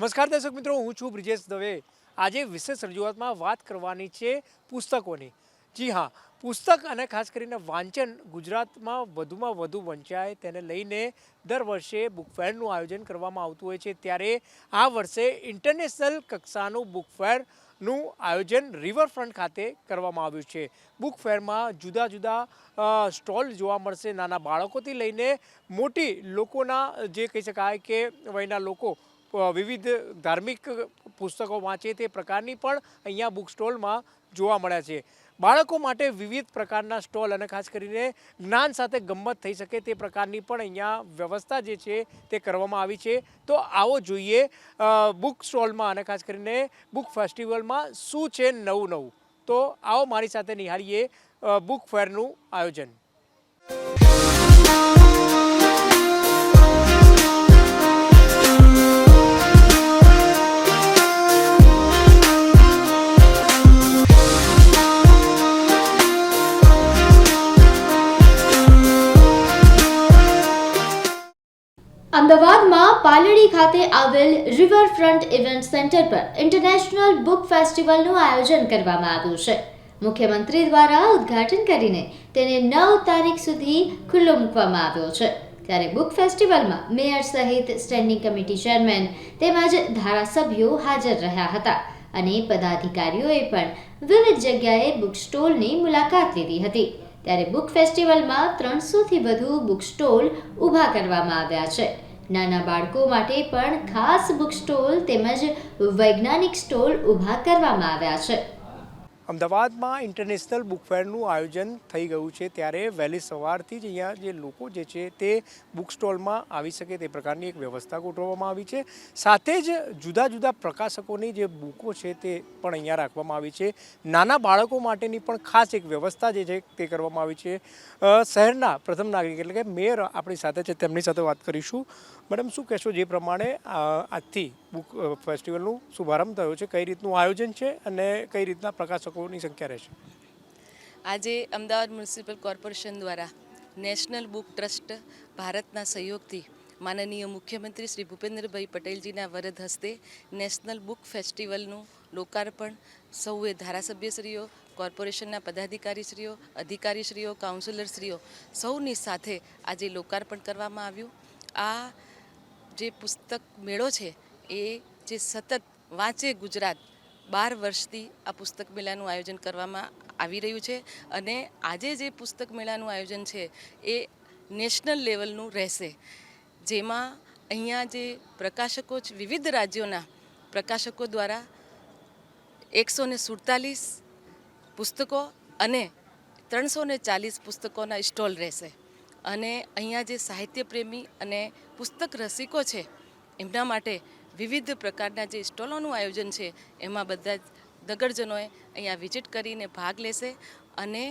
નમસ્કાર દર્શક મિત્રો, હું છું બ્રિજેશ દવે. આજે વિશેષ રજૂઆતમાં વાત કરવાની છે પુસ્તકોની. જી હા, પુસ્તક અને ખાસ કરીને વાંચન ગુજરાતમાં વધુમાં વધુ વંચાય તેને લઈને દર વર્ષે બુક ફેરનું આયોજન કરવામાં આવતું હોય છે. ત્યારે આ વર્ષે ઇન્ટરનેશનલ કક્ષાનું બુક ફેરનું આયોજન રિવરફ્રન્ટ ખાતે કરવામાં આવ્યું છે. બુક ફેરમાં જુદા જુદા સ્ટોલ જોવા મળશે. નાના બાળકોથી લઈને મોટી લોકોના જે કહી શકાય કે વયના લોકો વિવિધ ધાર્મિક પુસ્તકો વાંચે તે પ્રકારની પણ અહીંયા બુક સ્ટોલમાં જોવા મળ્યા છે. બાળકો માટે વિવિધ પ્રકારના સ્ટોલ અને ખાસ કરીને જ્ઞાન સાથે ગમત થઈ શકે તે પ્રકારની પણ અહીંયા વ્યવસ્થા જે છે તે કરવામાં આવી છે. તો આવો જોઈએ બુક સ્ટોલમાં અને ખાસ કરીને બુક ફેસ્ટિવલમાં શું છે નવું નવું. તો આવો મારી સાથે નિહાળીએ બુક ફેરનું આયોજન. અમદાવાદમાં પાલડી ખાતે આવેલ રિવરફ્રન્ટ ઇવેન્ટ સેન્ટર પર ઇન્ટરનેશનલ બુક ફેસ્ટિવલનું આયોજન કરવામાં આવ્યું છે. મુખ્યમંત્રી દ્વારા ઉદ્ઘાટન કરીને તેને નવ તારીખ સુધી ખુલ્લો મૂકવામાં આવ્યો છે. ત્યારે બુક ફેસ્ટિવલમાં મેયર સહિત સ્ટેન્ડિંગ કમિટી ચેરમેન તેમજ ધારાસભ્યો હાજર રહ્યા હતા અને પદાધિકારીઓએ પણ વિવિધ જગ્યાએ બુક સ્ટોલની મુલાકાત લીધી હતી. ત્યારે બુક ફેસ્ટિવલમાં ત્રણસોથી વધુ બુક સ્ટોલ ઊભા કરવામાં આવ્યા છે. નાના બાળકો માટે પણ ખાસ બુક સ્ટોલ તેમજ વૈજ્ઞાનિક સ્ટોલ ઊભા કરવામાં આવ્યા છે. અમદાવાદમાં ઇન્ટરનેશનલ બુકફેરનું આયોજન થઈ ગયું છે ત્યારે વહેલી સવારથી જ અહીંયા જે લોકો જે છે તે બુક સ્ટોલમાં આવી શકે તે પ્રકારની એક વ્યવસ્થા ગોઠવવામાં આવી છે. સાથે જ જુદા જુદા પ્રકાશકોની જે બુકો છે તે પણ અહીંયા રાખવામાં આવી છે. નાના બાળકો માટેની પણ ખાસ એક વ્યવસ્થા જે છે તે કરવામાં આવી છે. શહેરના પ્રથમ નાગરિક એટલે કે મેયર આપણી સાથે છે તેમની સાથે વાત કરીશું. મેડમ, શું કહેશો જે પ્રમાણે આજથી બુક ફેસ્ટિવલનું શુભારંભ થયો છે? કઈ રીતનું આયોજન છે અને કઈ રીતના પ્રકાશકોની સંખ્યા રહેશે આજે અમદાવાદ મ્યુનિસિપલ કોર્પોરેશન દ્વારા નેશનલ બુક ટ્રસ્ટ ભારતના સહયોગથી માનનીય મુખ્યમંત્રી શ્રી ભૂપેન્દ્રભાઈ પટેલજીના વરદ હસ્તે નેશનલ બુક ફેસ્ટિવલનું લોકાર્પણ સૌએ ધારાસભ્યશ્રીઓ, કોર્પોરેશનના પદાધિકારીશ્રીઓ, અધિકારીશ્રીઓ, કાઉન્સિલરશ્રીઓ સૌની સાથે આજે લોકાર્પણ કરવામાં આવ્યું. આ જે પુસ્તક મેળો છે, એ જે સતત વાંચે ગુજરાત બાર વર્ષથી આ પુસ્તક મેળાનું આયોજન કરવામાં આવી રહ્યું છે અને આજે જે પુસ્તક મેળાનું આયોજન છે એ નેશનલ લેવલનું રહેશે. જેમાં અહીંયા જે પ્રકાશકો વિવિધ રાજ્યોના પ્રકાશકો દ્વારા એકસો ને સુડતાલીસ પુસ્તકો અને ત્રણસો ને ચાલીસ પુસ્તકોના સ્ટોલ રહેશે. અને અહીંયા જે સાહિત્ય પ્રેમી અને પુસ્તક રસિકો છે, એમના માટે વિવિધ પ્રકારના જે સ્ટોલોનું આયોજન છે, એમાં બધા જ નગરજનોએ અહીંયા વિઝિટ કરીને ભાગ લેશે અને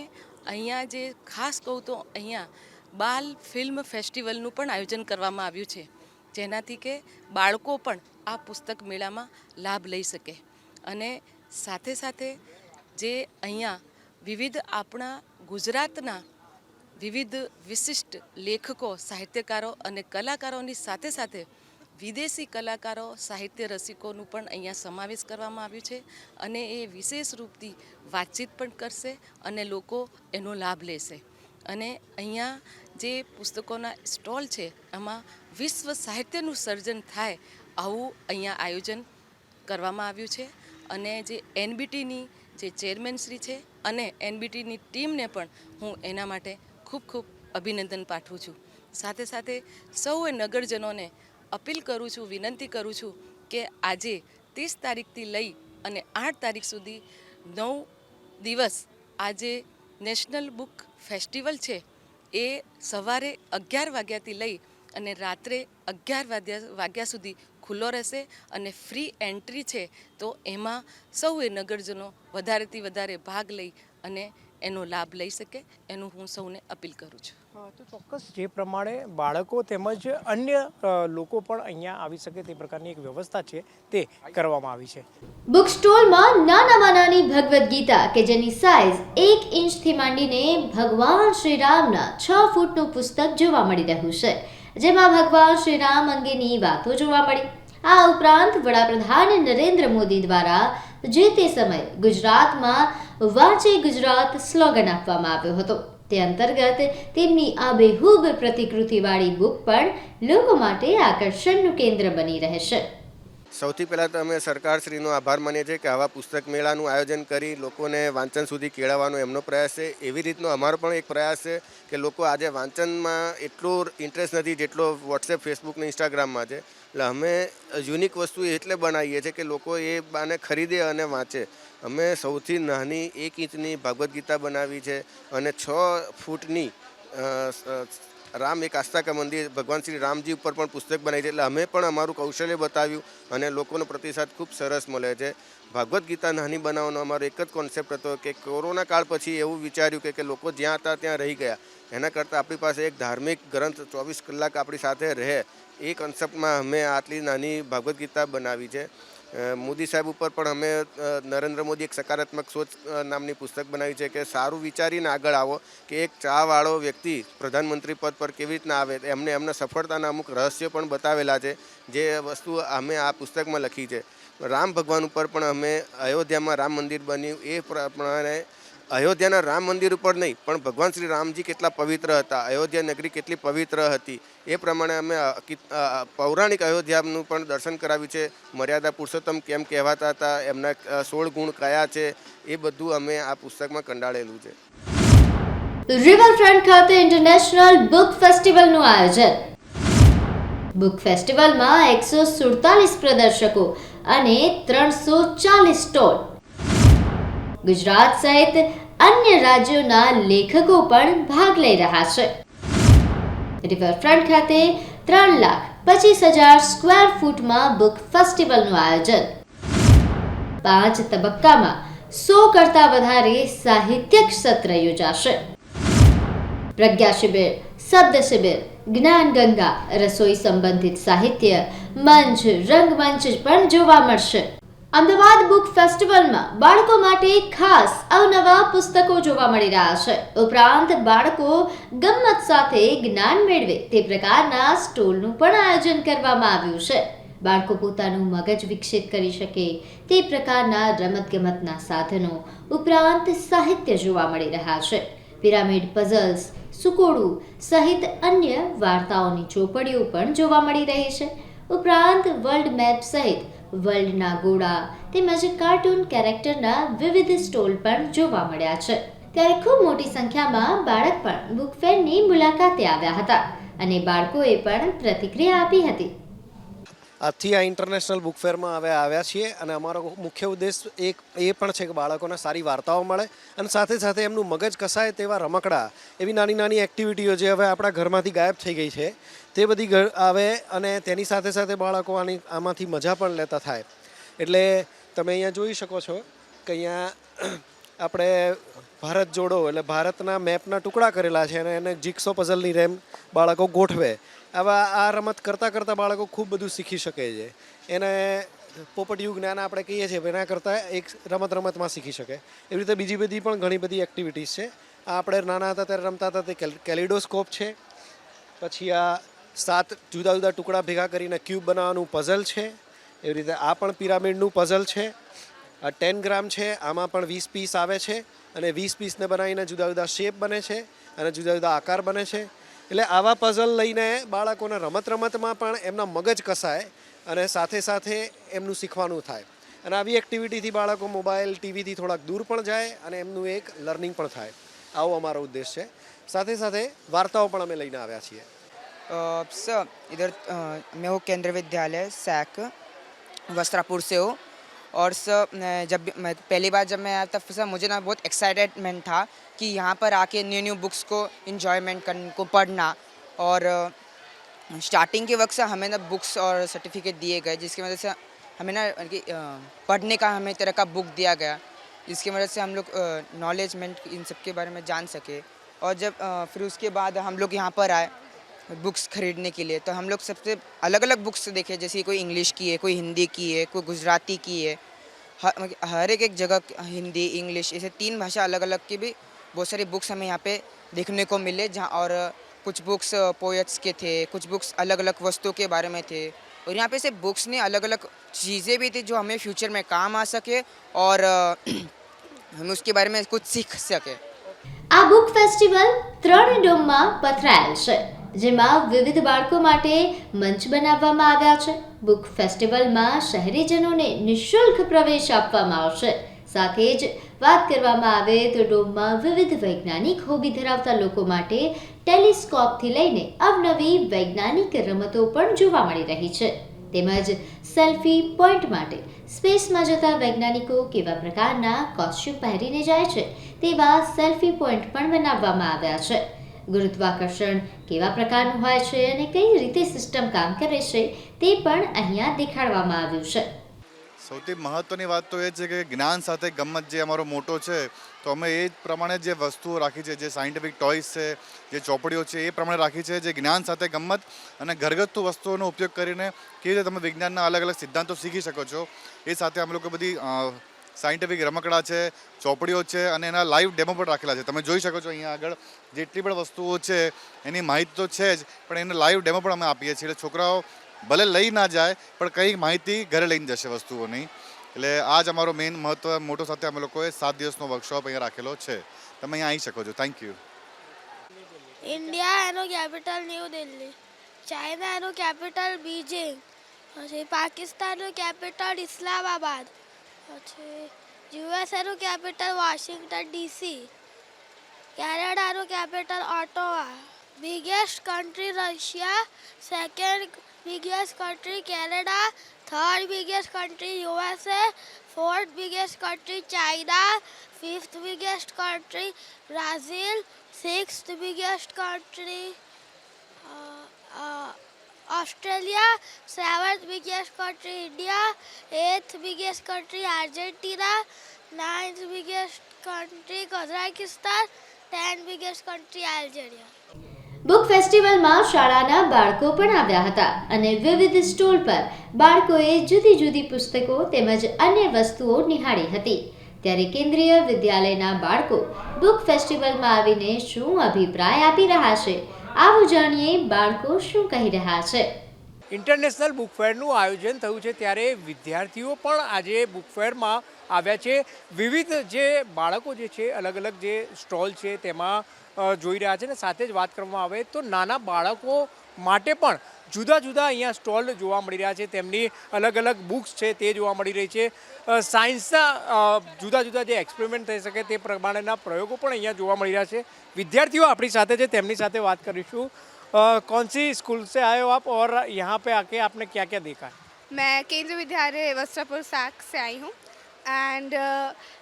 અહીંયા જે ખાસ કહું તો અહીંયા બાલ ફિલ્મ ફેસ્ટિવલનું પણ આયોજન કરવામાં આવ્યું છે, જેનાથી કે બાળકો પણ આ પુસ્તક મેળામાં લાભ લઈ શકે. અને સાથે સાથે જે અહીંયા વિવિધ આપણા ગુજરાતના વિવિધ વિશિષ્ટ લેખકો, સાહિત્યકારો અને કલાકારોની સાથે સાથે વિદેશી કલાકારો, સાહિત્ય રસિકોનું પણ અહીંયા સમાવેશ કરવામાં આવ્યું છે અને એ વિશેષ રૂપથી વાતચીત પણ કરશે અને લોકો એનો લાભ લેશે. અને અહીંયા જે પુસ્તકોના સ્ટોલ છે એમાં વિશ્વ સાહિત્યનું સર્જન થાય આવું અહીંયા આયોજન કરવામાં આવ્યું છે અને જે એનબીટીની જે ચેરમેન શ્રી છે અને એનબીટીની ટીમને પણ હું એના માટે ખૂબ ખૂબ અભિનંદન પાઠવું છું. સાથે સાથે સૌએ નગરજનોને અપીલ કરું છું, વિનંતી કરું છું કે આજે ત્રીસ તારીખથી લઈ અને આઠ તારીખ સુધી નવ દિવસ આજે નેશનલ બુક ફેસ્ટિવલ છે, એ સવારે અગિયાર વાગ્યાથી લઈ અને રાત્રે અગિયાર વાગ્યા વાગ્યા સુધી ખુલ્લો રહેશે અને ફ્રી એન્ટ્રી છે, તો એમાં સૌએ નગરજનો વધારેથી વધારે ભાગ લઈ અને એનો લાભ લઈ શકે, એનું હું સૌને અપીલ કરું છું. ચોક્કસ જે પ્રમાણે બાળકો તેમજ અન્ય લોકો પણ અહીંયા આવી શકે તે પ્રકારની એક વ્યવસ્થા છે તે કરવામાં આવી છે. બુક સ્ટોલમાં નાનામાં નાની ભગવદ્ ગીતા કે જેની સાઇઝ એક ઇંચથી માંડીને ભગવાન શ્રીરામના છ ફૂટનું પુસ્તક જોવા મળી રહ્યું છે, જેમાં ભગવાન શ્રીરામ અંગેની વાતો જોવા મળી. આ ઉપરાંત વડાપ્રધાન નરેન્દ્ર મોદી દ્વારા જે તે સમયે ગુજરાતમાં વાંચે ગુજરાત સ્લોગન આપવામાં આવ્યો હતો. તે અંતર્ગત તેમની આબેહૂબ પ્રતિકૃતિવાળી બુક પણ લોકો માટે આકર્ષણનું કેન્દ્ર બની રહેશે. સૌથી પહેલાં તો અમે સરકારશ્રીનો આભાર માનીએ છીએ કે આવા પુસ્તક મેળાનું આયોજન કરી લોકોને વાંચન સુધી કેળવવાનો એમનો પ્રયાસ છે. એવી રીતનો અમારો પણ એક પ્રયાસ છે કે લોકો આજે વાંચનમાં એટલો ઇન્ટરેસ્ટ નથી જેટલો વોટ્સએપ ફેસબુક ને ઇન્સ્ટાગ્રામમાં છે. એટલે અમે યુનિક વસ્તુ એટલે બનાવીએ છીએ કે લોકો એ બાને ખરીદે અને વાંચે. અમે સૌથી નાની એક ઇંચની ભાગવદ્ ગીતા બનાવી છે અને છ ફૂટની રામ એક આસ્થાકા મંદિર, ભગવાન શ્રી રામજી ઉપર પણ પુસ્તક બનાવી છે. એટલે અમે પણ અમારું કૌશલ્ય બતાવ્યું અને લોકોનો પ્રતિસાદ ખૂબ સરસ મળે છે. ભાગવદ્ ગીતા નાની બનાવવાનો અમારો એક જ કોન્સેપ્ટ હતો કે કોરોના કાળ પછી એવું વિચાર્યું કે લોકો જ્યાં હતા ત્યાં રહી ગયા. એના કરતાં આપણી પાસે એક ધાર્મિક ગ્રંથ ચોવીસ કલાક આપણી સાથે રહે. એ કોન્સેપ્ટમાં અમે આટલી નાની ભાગવદ્ ગીતા બનાવી છે. મોદી સાહેબ ઉપર પણ અમે નરેન્દ્ર મોદી એક સકારાત્મક સોચ નામની પુસ્તક બનાવી છે કે સારું વિચારીને આગળ આવો કે એક ચાવાળો વ્યક્તિ પ્રધાનમંત્રી પદ પર કેવી રીતના આવે, એમને એમના સફળતાના અમુક રહસ્યો પણ બતાવેલા છે, જે વસ્તુ અમે આ પુસ્તકમાં લખી છે. રામ ભગવાન ઉપર પણ અમે અયોધ્યામાં રામ મંદિર બન્યું, એ પ્રમાણે અયોધ્યાના રામ મંદિર ઉપર નહીં, પણ ભગવાન શ્રી રામજી કેટલા પવિત્ર હતા, અયોધ્યા નગરી કેટલી પવિત્ર હતી. એ પ્રમાણે અમે પૌરાણિક અયોધ્યાનું પણ દર્શન કરાવ્યું છે. મર્યાદા પુરુષોત્તમ કેમ કહેવાતા હતા, એમના સોળ ગુણ કયા છે, એ બધું અમે આ પુસ્તકમાં કંડાળેલું છે. રિવરફ્રન્ટ ખાતે ઇન્ટરનેશનલ બુક ફેસ્ટિવલનું આયોજન. બુક ફેસ્ટિવલમાં એકસો સુડતાલીસ પ્રદર્શકો અને ત્રણસો ચાલીસ સ્ટોલ. ગુજરાત સહિત અન્ય રાજ્યોના લેખકો પણ ભાગ લઈ રહ્યા છે. રિવરફ્રન્ટ ખાતે ત્રણ લાખ પચીસ હજાર સ્ક્વેર ફૂટમાં બુક ફેસ્ટિવલનું આયોજન. પાંચ તબક્કામાં સો કરતાં વધારે સાહિત્યક સત્ર યોજાશે. પ્રજ્ઞા શિબિર, શબ્દ શિબિર, જ્ઞાન ગંગા, રસોઈ સંબંધિત સાહિત્ય, મંચ, રંગમંચ પણ જોવા મળશે. અમદાવાદ બુક ફેસ્ટિવલમાં બાળકો માટે ખાસ અવનવા પુસ્તકો જોવા મળી રહ્યા છે. ઉપરાંત બાળકો ગમ્મત સાથે જ્ઞાન મેળવે તે પ્રકારના સ્ટોલનું પણ આયોજન કરવામાં આવ્યું છે. બાળકો પોતાનું મગજ વિકસિત કરી શકે તે પ્રકારના રમતગમતના સાધનો ઉપરાંત સાહિત્ય જોવા મળી રહ્યા છે. પિરામિડ પઝલ્સ સુકોડું સહિત અન્ય વાર્તાઓની ચોપડીઓ પણ જોવા મળી રહી છે. ઉપરાંત વર્લ્ડ મેપ સહિત વર્લ્ડના ગોળા તેમજ કાર્ટૂન કેરેક્ટરના વિવિધ સ્ટોલ પણ જોવા મળ્યા છે. ત્યારે ખૂબ મોટી સંખ્યામાં બાળક પણ બુક ફેરની મુલાકાતે આવ્યા હતા અને બાળકોએ પણ પ્રતિક્રિયા આપી હતી. આજથી આ ઇન્ટરનેશનલ બુક ફેરમાં હવે આવ્યા છીએ અને અમારો મુખ્ય ઉદ્દેશ એક એ પણ છે કે બાળકોને સારી વાર્તાઓ મળે અને સાથે સાથે એમનું મગજ કસાય તેવા રમકડા, એવી નાની નાની એક્ટિવિટીઓ જે હવે આપણા ઘરમાંથી ગાયબ થઈ ગઈ છે, તે બધી આવે અને તેની સાથે સાથે બાળકો આની આમાંથી મજા પણ લેતા થાય. એટલે તમે અહીંયા જોઈ શકો છો કે અહીંયા આપણે ભારત જોડો એટલે ભારતના મેપના ટુકડા કરેલા છે અને એને જીક્સો પઝલની રેમ બાળકો ગોઠવે. આવા આ રમત કરતાં કરતાં બાળકો ખૂબ બધું શીખી શકે છે. એને પોપટિયું જ્ઞાન આપણે કહીએ છીએ, એના કરતાં એક રમત રમતમાં શીખી શકે. એવી રીતે બીજી બધી પણ ઘણી બધી એક્ટિવિટીઝ છે. આ આપણે નાના હતા ત્યારે રમતા હતા તે કેલિડોસ્કોપ છે. પછી આ સાત જુદા જુદા ટુકડા ભેગા કરીને ક્યુબ બનાવવાનું પઝલ છે. એવી રીતે આ પણ પિરામિડનું પઝલ છે. આ ટેન ગ્રામ છે, આમાં પણ વીસ પીસ આવે છે. અને વીસ પીસને બનાવીને જુદા જુદા શેપ બને છે અને જુદા જુદા આકાર બને છે. એટલે આવા પઝલ લઈને બાળકોને રમત રમતમાં પણ એમના મગજ કસાય અને સાથે સાથે એમનું શીખવાનું થાય અને આવી એક્ટિવિટીથી બાળકો મોબાઈલ ટીવીથી થોડાક દૂર પણ જાય અને એમનું એક લર્નિંગ પણ થાય આવો અમારો ઉદ્દેશ છે સાથે સાથે વાર્તાઓ પણ અમે લઈને આવ્યા છીએ अ, सर इधर अ, मैं हूँ केंद्र विद्यालय सैक वस्त्रापुर से हूँ और सर जब पहली बार जब मैं आया तब सर मुझे ना बहुत एक्साइटेडमेंट था कि यहाँ पर आके न्यू न्यू बुक्स को इन्जॉयमेंट करने को पढ़ना। और स्टार्टिंग के वक्त से हमें ना बुक्स और सर्टिफिकेट दिए गए जिसकी वजह से हमें ना कि, पढ़ने का हमें तरह का बुक दिया गया जिसकी वजह से हम लोग नॉलेजमेंट इन सब के बारे में जान सके। और जब फिर उसके बाद हम लोग यहाँ पर आए बुक्स खरीदने के लिए तो हम लोग सबसे अलग अलग बुक्स देखे जैसे कोई इंग्लिश की है कोई हिंदी की है कोई गुजराती की है हर हर एक एक जगह हिंदी इंग्लिश ऐसे तीन भाषा अलग अलग की भी बहुत सारी बुक्स हमें यहाँ पे देखने को मिले जहाँ और कुछ बुक्स पोएट्स के थे कुछ बुक्स अलग अलग वस्तुओं के बारे में थे और यहाँ पे से बुक्स ने अलग अलग चीज़ें भी थी जो हमें फ्यूचर में काम आ सके और अ, हम उसके बारे में कुछ सीख सके આ બુક ફેસ્ટિવલ ત્રણ ડોમમાં પથરાયેલ છે જેમાં વિવિધ બાળકો માટે મંચ બનાવવામાં આવ્યા છે. બુક ફેસ્ટિવલમાં શહેરીજનોને નિઃશુલ્ક પ્રવેશ આપવામાં આવશે. સાથે જ વાત કરવામાં આવે તો ડોમમાં વિવિધ વૈજ્ઞાનિક હોબી ધરાવતા લોકો માટે ટેલિસ્કોપથી લઈને અવનવી વૈજ્ઞાનિક રમતો પણ જોવા મળી રહી છે. તેમજ સેલ્ફી પોઈન્ટ માટે સ્પેસમાં જતા વૈજ્ઞાનિકો કેવા પ્રકારના કોસ્ચ્યુમ પહેરીને જાય છે તેવા સેલ્ફી પોઈન્ટ પણ બનાવવામાં આવ્યા છે. ગુરુત્વાકર્ષણ કેવા પ્રકારનું હોય છે અને કઈ રીતે સિસ્ટમ કામ કરે છે તે પણ અહીંયા દેખાડવામાં આવ્યું છે. સૌથી મહત્ત્વની વાત તો એ છે કે જ્ઞાન સાથે ગમત જે અમારો મોટો છે, તો અમે એ જ પ્રમાણે જે વસ્તુઓ રાખી છે, જે સાયન્ટિફિક ટોયસ છે, જે ચોપડીઓ છે, એ પ્રમાણે રાખી છે, જે જ્ઞાન સાથે ગમત અને ઘરગથ્થુ વસ્તુઓનો ઉપયોગ કરીને કેવી રીતે તમે વિજ્ઞાનના અલગ અલગ સિદ્ધાંતો શીખી શકો છો, એ સાથે અમે લોકો બધી સાયન્ટિફિક રમકડા છે, ચોપડીઓ છે અને એના લાઈવ ડેમો પણ રાખેલા છે. તમે જોઈ શકો છો અહીંયા આગળ જેટલી પણ વસ્તુઓ છે, એની માહિતી તો છે જ, પણ એને લાઈવ ડેમો પણ અમે આપીએ છીએ. એટલે છોકરાઓ ભલે લઈ ના જાય, પણ કંઈક માહિતી ઘરે લઈને જશે વસ્તુઓની. એટલે આ જ અમારો મેઇન મહત્વ, મોટો સાથે અમે લોકોએ સાત દિવસનો વર્કશોપ અહીંયા રાખેલો છે. તમે અહીંયા આવી શકો છો. થેન્ક યુ ઇન્ડિયા એનો કેપિટલ ન્યૂ દિલ્હી ચાઇના એનું કેપિટલ બીજિંગ પછી પાકિસ્તાનનું કેપિટલ ઇસ્લામાબાદ પછી યુએસ એનું capital Washington DC કેનેડાનું capital Ottawa biggest country Russia second biggest country Canada third biggest country USA fourth biggest country China fifth biggest country Brazil sixth biggest country Australia seventh biggest country India eighth biggest country Argentina, ninth biggest country Kazakhstan, ten biggest country Algeria. Book ફેસ્ટિવલમાં શાળાના બાળકો પણ આવ્યા હતા અને વિવિધ stall પર બાળકોએ જુદી જુદી પુસ્તકો તેમજ અન્ય વસ્તુઓ નિહાળી હતી. ત્યારે કેન્દ્રીય વિદ્યાલયના બાળકો બુક ફેસ્ટિવલમાં આવીને શું અભિપ્રાય આપી રહ્યા છે? આવું જાણીએ બાળકો શું કહી રહ્યા છે. ઇન્ટરનેશનલ બુક ફેરનું આયોજન થયું છે ત્યારે વિદ્યાર્થીઓ પણ આજે બુક ફેરમાં આવ્યા છે. વિવિધ જે બાળકો જે છે અલગ અલગ જે સ્ટોલ છે તેમાં જોઈ રહ્યા છે ને સાથે જ વાત કરવામાં આવે તો નાના બાળકો માટે પણ જુદા જુદા અહીંયા સ્ટોલ જોવા મળી રહ્યા છે તેમની અલગ અલગ બુક્સ છે તે જોવા મળી રહી છે અ, સાયન્સના અ, જુદા જુદા જે એક્સપેરિમેન્ટ થઈ શકે તે પ્રમાણેના પ્રયોગો પણ અહીંયા જોવા મળી રહ્યા છે વિદ્યાર્થીઓ આપણી સાથે છે તેમની સાથે વાત કરીશું अ, कौन सी स्कूल से आए हो आप और यहाँ पे आके आपने क्या क्या देखा है मैं केंद्रीय विद्यालय वस्त्रापुर सैक से आई हूँ एंड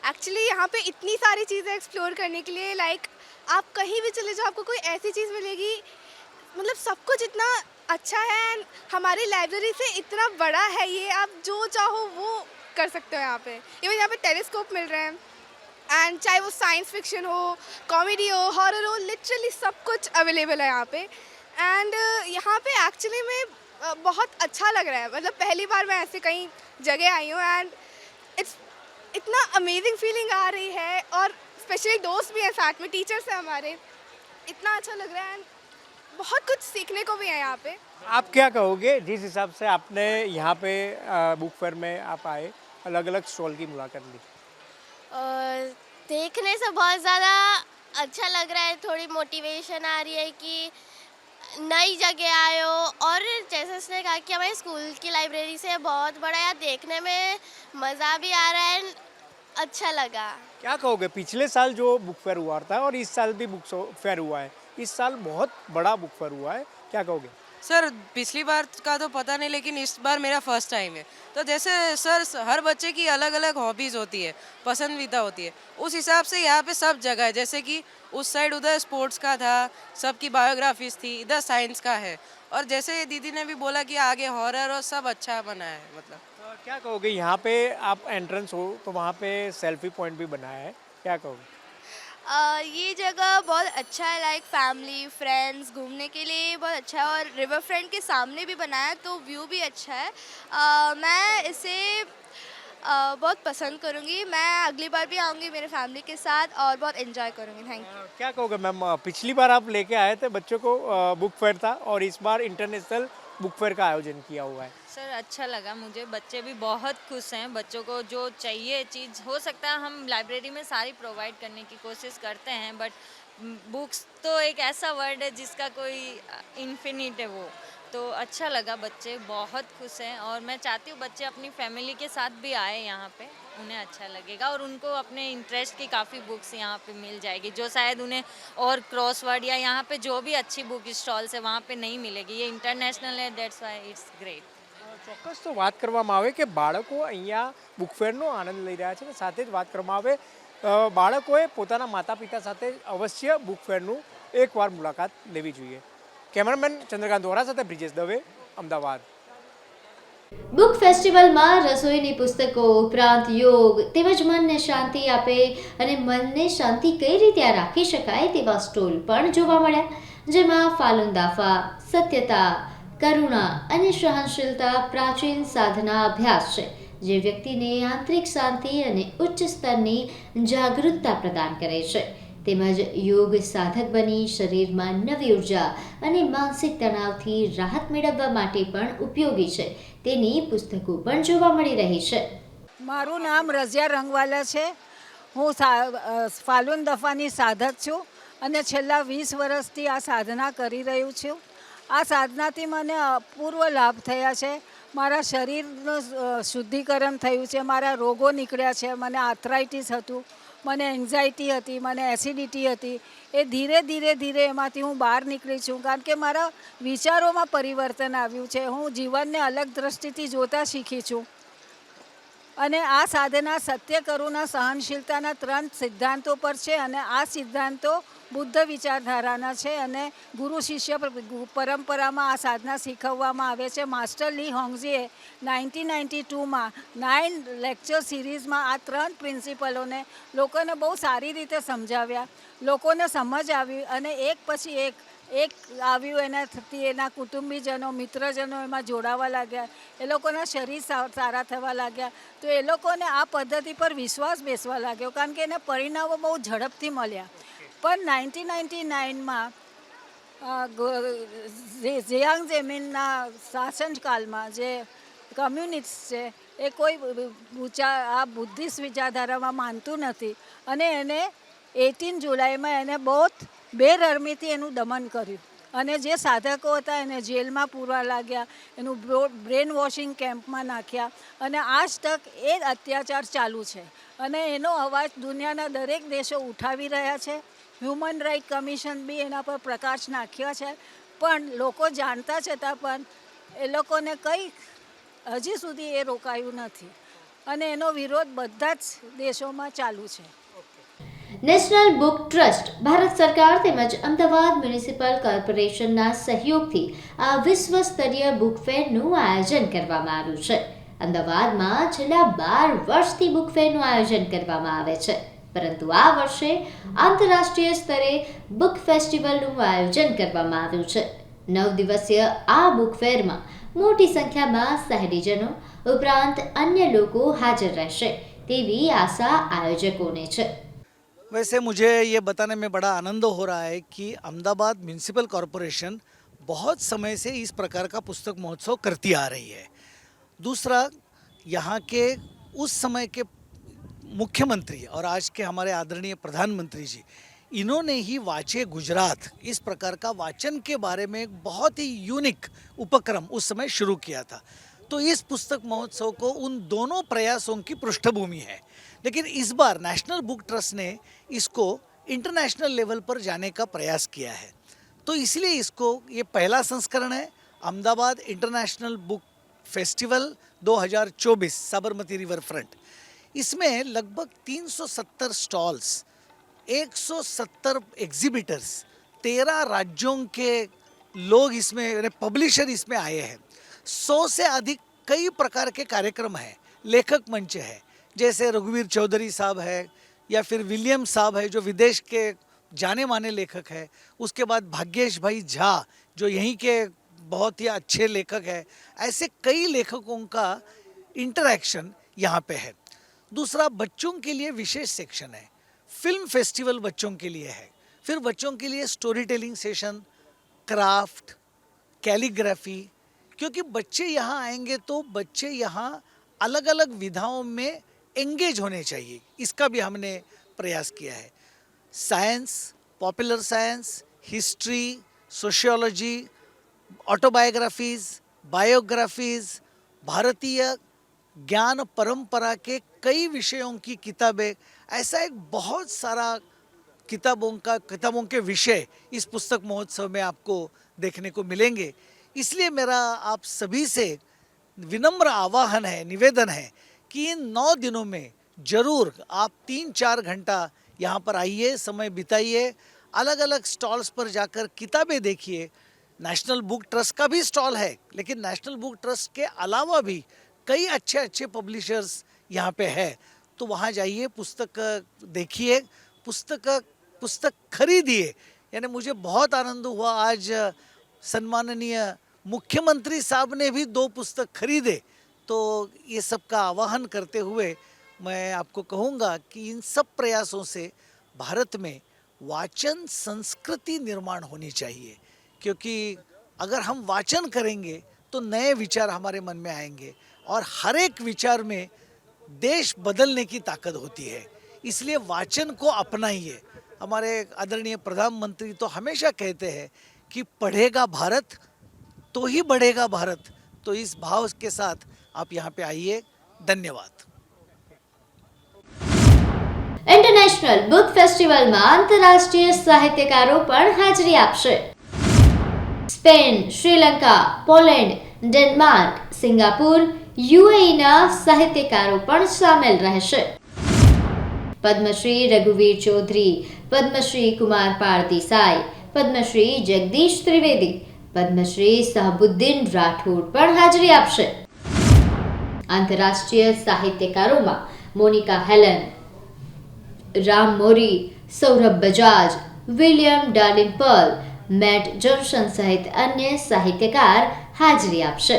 एक्चुअली यहाँ पे इतनी सारी चीज़ें एक्सप्लोर करने के लिए लाइक आप कहीं भी चले जाओ आपको कोई ऐसी चीज़ मिलेगी मतलब सब कुछ इतना अच्छा है हमारी लाइब्रेरी से इतना बड़ा है ये, आप जो चाहो वो कर सकते हो यहाँ पे। इवन यहाँ पे टेलीस्कोप मिल रहे हैं। एंड चाहे वो साइंस फिक्शन हो कॉमेडी हो हॉरर हो लिटरली सब कुछ अवेलेबल है यहाँ पे। एंड यहाँ पे एक्चुअली में बहुत अच्छा लग रहा है। मतलब पहली बार मैं ऐसे कहीं जगह आई हूँ एंड इट्स इतना अमेजिंग फीलिंग आ रही है। और स्पेशली दोस्त भी हैं साथ में टीचर्स हैं हमारे। इतना अच्छा लग रहा है एंड बहुत कुछ सीखने को भी है यहाँ पे। आप क्या कहोगे? जिस हिसाब से आपने यहाँ पे बुक फेयर में आप आए अलग अलग स्टॉल की मुलाकात ली। और देखने से बहुत ज़्यादा अच्छा लग रहा है थोड़ी मोटिवेशन आ रही है कि नई जगह आए हो। और जैसे उसने कहा कि हमारे स्कूल की लाइब्रेरी से बहुत बड़ा है देखने में मज़ा भी आ रहा है अच्छा लगा। क्या कहोगे? पिछले साल जो बुक फेयर हुआ था और इस साल भी बुक फेयर हुआ है। इस साल बहुत बड़ा बुक फेयर हुआ है। क्या कहोगे? सर पिछली बार का तो पता नहीं लेकिन इस बार मेरा फ़र्स्ट टाइम है। तो जैसे सर हर बच्चे की अलग अलग हॉबीज़ होती है पसंदीदा होती है। उस हिसाब से यहाँ पे सब जगह है। जैसे कि उस साइड उधर स्पोर्ट्स का था सबकी बायोग्राफीज थी इधर साइंस का है। और जैसे दीदी ने भी बोला कि आगे हॉरर और सब अच्छा बना है मतलब। तो क्या कहोगे यहाँ पे आप एंट्रेंस हो तो वहाँ पे सेल्फी पॉइंट भी बनाया है। क्या कहोगे? ये जगह बहुत अच्छा है लाइक फैमिली फ्रेंड्स घूमने के लिए बहुत अच्छा है और रिवर फ्रंट के सामने भी बनाया तो व्यू भी अच्छा है। अ, मैं इसे अ, बहुत पसंद करूँगी। मैं अगली बार भी आऊँगी मेरे फैमिली के साथ और बहुत एंजॉय करूँगी। थैंक यू क्या कहोगे मैम? पिछली बार आप लेके आए थे बच्चों को बुक फेयर था और इस बार इंटरनेशनल बुक फेयर का आयोजन किया हुआ है। सर अच्छा लगा मुझे। बच्चे भी बहुत खुश हैं। बच्चों को जो चाहिए चीज़, हो सकता है हम लाइब्रेरी में सारी प्रोवाइड करने की कोशिश करते हैं बट बुक्स तो एक ऐसा वर्ड है जिसका कोई इन्फिनिट है वो। तो अच्छा लगा बच्चे, बहुत खुश हैं। और मैं चाहती हूँ बच्चे अपनी फैमिली के साथ भी आए यहाँ पे। उन्हें अच्छा लगेगा और उनको अपने इंटरेस्ट की काफ़ी बुक्स यहाँ पे मिल जाएगी जो शायद उन्हें और क्रॉसवर्ड या यहाँ पे जो भी अच्छी बुक स्टॉल्स है वहाँ पे नहीं मिलेगी ये इंटरनेशनल है डेट्स वाई इट्स ग्रेट ચોક્કસ તો વાત કરવામાં આવે કે બાળકો અહીંયા બુક ફેરનો આનંદ લઈ રહ્યા છે અને સાથે જ વાત કરવામાં આવે અ, બાળકોએ પોતાના માતા પિતા સાથે અવશ્ય બુક ફેરનું એકવાર મુલાકાત લેવી જોઈએ કેમેરામેન ચંદ્રકાંત વોરા સાથે બ્રિજેશ દવે અમદાવાદ બુક ફેસ્ટિવલમાં રસોઈની પુસ્તકો, ઉપરાંત યોગ, તેમજ મનને શાંતિ આપે અને મનને શાંતિ કઈ રીતે રાખી શકાય તેવા સ્ટોલ પણ જોવા મળ્યા, જેમાં ફાલુન દાફા સત્યતા, કરુણા અને સહનશીલતા પ્રાચીન સાધના અભ્યાસ છે, જે વ્યક્તિને આંતરિક શાંતિ અને ઉચ્ચ સ્તરની જાગૃતતા પ્રદાન કરે છે. તેમજ યોગ સાધક બની શરીરમાં નવી ઊર્જા અને માનસિક તણાવથી રાહત મેળવવા માટે પણ ઉપયોગી છે તેની પુસ્તકો પણ જોવા મળી રહી છે. મારું નામ રઝિયા રંગવાલા છે. હું ફાલુન દફાની સાધક છું અને છેલ્લા વીસ વર્ષથી આ સાધના કરી રહ્યું છું. આ સાધનાથી મને અપૂર્વ લાભ થયા છે. મારા શરીરનું શુદ્ધિકરણ થયું છે. મારા રોગો નીકળ્યા છે. મને આર્થરાઇટિસ હતું. મને એન્ઝાયટી હતી, મને એસિડિટી હતી. એ ધીરે ધીરે ધીરે એમાંથી હું બહાર નીકળી છું. કારણ કે મારા વિચારોમાં પરિવર્તન આવ્યું છે. હું જીવનને અલગ દ્રષ્ટિથી જોતા શીખી છું. અને આ સાધના સત્ય કરુણા સહનશીલતાના ત્રણ સિદ્ધાંતો પર છે અને આ સિદ્ધાંતો બુદ્ધ વિચારધારાના છે અને ગુરુ શિષ્ય પરંપરામાં આ સાધના શીખવવામાં આવે છે. માસ્ટર લી હોંગઝીએ નાઇન્ટીન નાઇન્ટી ટુમાં નાઇન લેક્ચર સિરીઝમાં આ ત્રણ પ્રિન્સિપલોને લોકોને બહુ સારી રીતે સમજાવ્યા. લોકોને સમજ આવી અને એક પછી એક એક આવ્યું એના થકી એના કુટુંબીજનો, મિત્રજનો એમાં જોડાવા લાગ્યા. એ લોકોના શરીર સારા થવા લાગ્યા. તો એ લોકોને આ પદ્ધતિ પર વિશ્વાસ બેસવા લાગ્યો. કારણ કે એને પરિણામો બહુ ઝડપથી મળ્યા. પણ નાઇન્ટીન નાઇન્ટી નાઇનમાં ઝિયાંગ જેમિનના શાસનકાળમાં જે કમ્યુનિસ્ટ છે, એ કોઈ ઊંચા આ બુદ્ધિસ્ટ વિચારધારામાં માનતું નથી. અને એને એટીન જુલાઈમાં એને બહુ બેરહમીથી એનું દમન કર્યું. અને જે સાધકો હતા એને જેલમાં પૂરવા લાગ્યા, એનું બ્રેન વોશિંગ કેમ્પમાં નાખ્યા અને આજ તક એ અત્યાચાર ચાલુ છે. અને એનો અવાજ દુનિયાના દરેક દેશો ઉઠાવી રહ્યા છે. હ્યુમન રાઇટ કમિશન બી એના પર પ્રકાશ નાખ્યો છે. પણ લોકો જાણતા છતાં પણ એ લોકોને કંઈ હજી સુધી એ રોકાયું નથી. અને એનો વિરોધ બધા જ દેશોમાં ચાલુ છે. નેશનલ બુક ટ્રસ્ટ, ભારત સરકાર તેમજ અમદાવાદ મ્યુનિસિપલ કોર્પોરેશનના સહયોગથી આ વિશ્વ સ્તરીય બુક ફેરનું આયોજન કરવામાં આવ્યું છે. અમદાવાદમાં છેલ્લા બાર વર્ષથી બુક ફેરનું આયોજન કરવામાં આવે છે. પરંતુ આ વર્ષે આંતરરાષ્ટ્રીય સ્તરે બુક ફેસ્ટિવલનું આયોજન કરવામાં આવ્યું છે. નવ દિવસીય આ બુક ફેરમાં મોટી સંખ્યામાં શહેરીજનો ઉપરાંત અન્ય લોકો હાજર રહેશે તેવી આશા આયોજકોને છે. वैसे मुझे ये बताने में बड़ा आनंद हो रहा है कि अहमदाबाद म्यूनिसिपल कॉरपोरेशन बहुत समय से इस प्रकार का पुस्तक महोत्सव करती आ रही है। दूसरा, यहाँ के उस समय के मुख्यमंत्री और आज के हमारे आदरणीय प्रधानमंत्री जी, इन्होंने ही वाचे गुजरात, इस प्रकार का वाचन के बारे में एक बहुत ही यूनिक उपक्रम उस समय शुरू किया था। तो इस पुस्तक महोत्सव को उन दोनों प्रयासों की पृष्ठभूमि है। लेकिन इस बार नेशनल बुक ट्रस्ट ने इसको इंटरनेशनल लेवल पर जाने का प्रयास किया है। तो इसलिए इसको ये पहला संस्करण है, Ahmedabad international book festival 2024 Sabarmati river front इसमें लगभग 370 स्टॉल्स 170 एग्जिबिटर्स तेरह राज्यों के लोग इसमें पब्लिशर इसमें आए हैं। सौ से अधिक कई प्रकार के कार्यक्रम हैं, लेखक मंच है, जैसे रघुवीर चौधरी साहब है, या फिर विलियम साहब है, जो विदेश के जाने माने लेखक है। उसके बाद भाग्येश भाई झा, जो यहीं के बहुत ही अच्छे लेखक है। ऐसे कई लेखकों का इंटरेक्शन यहाँ पे है। दूसरा, बच्चों के लिए विशेष सेक्शन है। फ़िल्म फेस्टिवल बच्चों के लिए है। फिर बच्चों के लिए story telling session craft calligraphy क्योंकि बच्चे यहाँ आएँगे तो बच्चे यहाँ अलग अलग विधाओं में एंगेज होने चाहिए। इसका भी हमने प्रयास किया है। Science popular science history sociology autobiographies biographies भारतीय ज्ञान परंपरा के कई विषयों की किताबें, ऐसा एक बहुत सारा किताबों का, किताबों के विषय इस पुस्तक महोत्सव में आपको देखने को मिलेंगे। इसलिए मेरा आप सभी से विनम्र आवाहन है, निवेदन है कि इन नौ दिनों में ज़रूर आप तीन चार घंटा यहाँ पर आइए, समय बिताइए अलग अलग स्टॉल्स पर जाकर किताबें देखिए। नेशनल बुक ट्रस्ट का भी स्टॉल है, लेकिन नेशनल बुक ट्रस्ट के अलावा भी कई अच्छे अच्छे पब्लिशर्स यहाँ पे है। तो वहाँ जाइए, पुस्तक देखिए, पुस्तक पुस्तक खरीदिए। यानी मुझे बहुत आनंद हुआ आज सम्माननीय मुख्यमंत्री साहब ने भी दो पुस्तक खरीदे। तो ये सब का आवाहन करते हुए मैं आपको कहूँगा कि इन सब प्रयासों से भारत में वाचन संस्कृति निर्माण होनी चाहिए। क्योंकि अगर हम वाचन करेंगे तो नए विचार हमारे मन में आएँगे और हर एक विचार में देश बदलने की ताकत होती है। इसलिए वाचन को अपनाइए। हमारे आदरणीय प्रधानमंत्री तो हमेशा कहते हैं कि पढ़ेगा भारत तो ही बढ़ेगा भारत तो इस भाव के साथ आप यहाँ पे आइए धन्यवाद ઇન્ટરનેશનલ બુક ફેસ્ટિવલમાં આંતરરાષ્ટ્રીય સાહિત્યકારો પણ હાજરી આપશે Spain Sri Lanka Poland Denmark Singapore યુએઈના સાહિત્યકારો પણ સામેલ રહેશે પદ્મશ્રી રઘુવીર ચૌધરી પદ્મશ્રી કુમાર પાળ દેસાઈ પદ્મશ્રી જગદીશ ત્રિવેદી. પદ્મશ્રી સહબુદ્દીન રાઠોડ પણ હાજરી આપશે. આંતરરાષ્ટ્રીય સાહિત્યકારોમાં Monica Helen, Ram Mori, Saurabh Bajaj, William Darling Pearl Matt Johnson સહિત અન્ય સાહિત્યકાર હાજરી આપશે.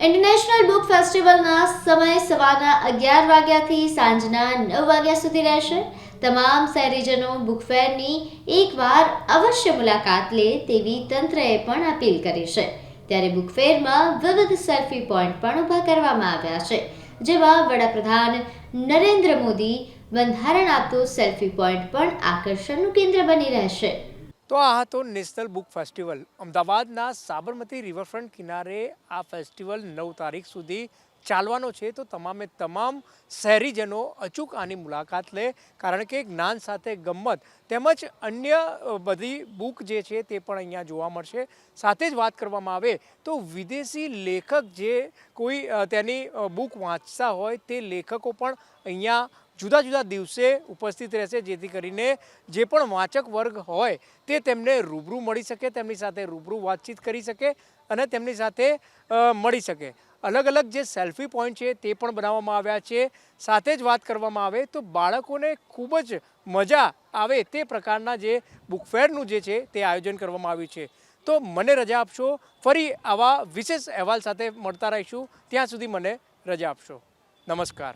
ઇન્ટરનેશનલ બુક ફેસ્ટિવલના સમય સવારના અગિયાર વાગ્યાથી સાંજના નવ વાગ્યા સુધી રહેશે. તમામ શહેરીજનો બુકફેરની એકવાર અવશ્ય મુલાકાત લે તેવી તંત્રએ પણ અપીલ કરી છે. ત્યારે બુકફેરમાં વિવિધ સેલ્ફી પોઈન્ટ પણ ઊભા કરવામાં આવ્યા છે. જેમાં વડાપ્રધાન નરેન્દ્ર મોદી બંધારણ આપતો સેલ્ફી પોઈન્ટ પણ આકર્ષણનું કેન્દ્ર બની રહેશે. તો આ હતો નેશનલ બુક ફેસ્ટિવલ અમદાવાદના સાબરમતી રિવરફ્રન્ટ કિનારે આ ફેસ્ટિવલ નવ તારીખ સુધી ચાલવાનો છે, તો તમામે તમામ શહેરીજનો અચૂક આની મુલાકાત લે. કારણ કે જ્ઞાન સાથે ગમ્મત તેમજ અન્ય બધી બુક જે છે તે પણ અહીંયા જોવા મળશે. સાથે જ વાત કરવામાં આવે તો વિદેશી લેખક જે કોઈ તેની બુક વાંચતા હોય તે લેખકો પણ અહીંયા જુદા જુદા દિવસે ઉપસ્થિત રહેશે. જેથી કરીને જે પણ વાચક વર્ગ હોય તે તેમને રૂબરૂ મળી શકે, તેમની સાથે રૂબરૂ વાતચીત કરી શકે અને તેમની સાથે મળી શકે. અલગ અલગ જે સેલ્ફી પોઈન્ટ છે તે પણ બનાવવામાં આવ્યા છે. સાથે જ વાત કરવામાં આવે તો બાળકોને ખૂબ જ મજા આવે તે પ્રકારના જે બુકફેરનું જે છે તે આયોજન કરવામાં આવ્યું છે. તો મને રજા આપશો. ફરી આવા વિશેષ અહેવાલ સાથે મળતા રહીશું. ત્યાં સુધી મને રજા આપશો. નમસ્કાર.